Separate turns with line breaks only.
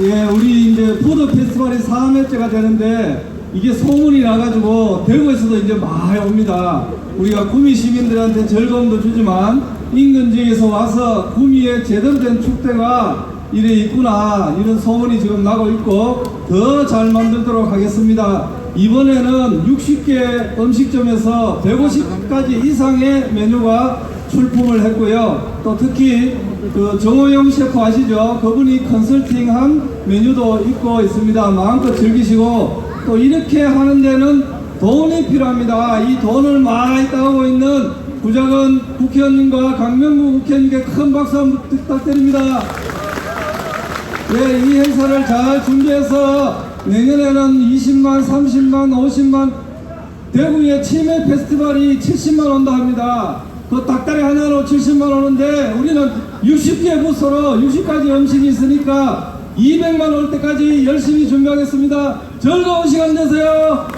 예, 우리 이제 푸드 페스티벌이 4회째가 되는데 이게 소문이 나가지고 대구에서도 이제 많이 옵니다. 우리가 구미 시민들한테 즐거움도 주지만 인근 지역에서 와서 구미의 제대로 된 축제가 이래 있구나 이런 소문이 지금 나고 있고 더 잘 만들도록 하겠습니다. 이번에는 60개 음식점에서 150가지 이상의 메뉴가 출품을 했고요. 또 특히 그 정호영 셰프 아시죠? 그분이 컨설팅한 메뉴도 있고 있습니다. 마음껏 즐기시고 또 이렇게 하는 데는 돈이 필요합니다. 이 돈을 많이 따오고 있는 구작은 국회의원님과 강명구 국회의원님께 큰 박수 한번 부탁드립니다. 네, 이 행사를 잘 준비해서 내년에는 20만, 30만, 50만 대구에 치매 페스티벌이 70만 온다 합니다. 그 닭다리 하나로 70만 오는데 우리는 60개 부서로 60가지 음식이 있으니까 200만 올 때까지 열심히 준비하겠습니다. 즐거운 시간 되세요.